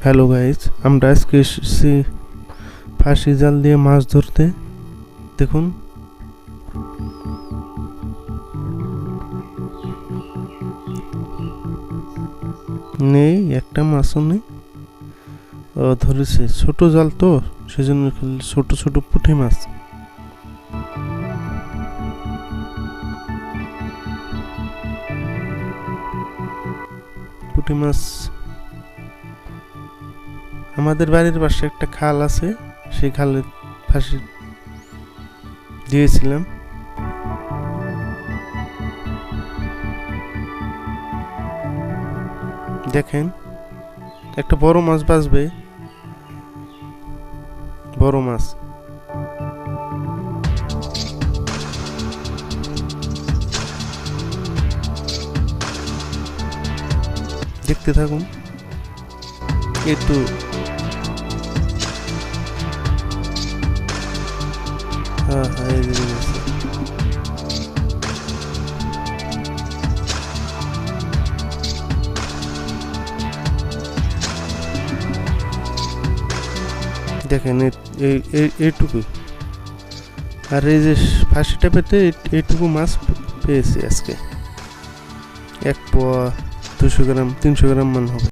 Hello guys আমরা আজকে এসেছি ফাঁসি জাল দিয়ে মাছ ধরতে। দেখুন। নেই, একটা মাছও নেই। ধরেছে। ছোট জাল তো, সেজন্য ছোট ছোট পুঁটি মাছ। পুঁটি মাছ আমাদের বাড়ির পাশে একটা খাল আছে, সেই খালে ফাঁসি দিয়েছিলাম দেখেন, একটা বড় মাছ বাঁচবে। বড় মাছ। দেখতে থাকুন। একটু হ্যাঁ হ্যাঁ এই। দেখেন এই এই- এইটুকু আর এই যে ফাঁসিটা পেতে এই- এইটুকু মাছ পেয়েছি আজকে এক পোয়া দুশো গ্রাম, তিনশো গ্রাম মান হবে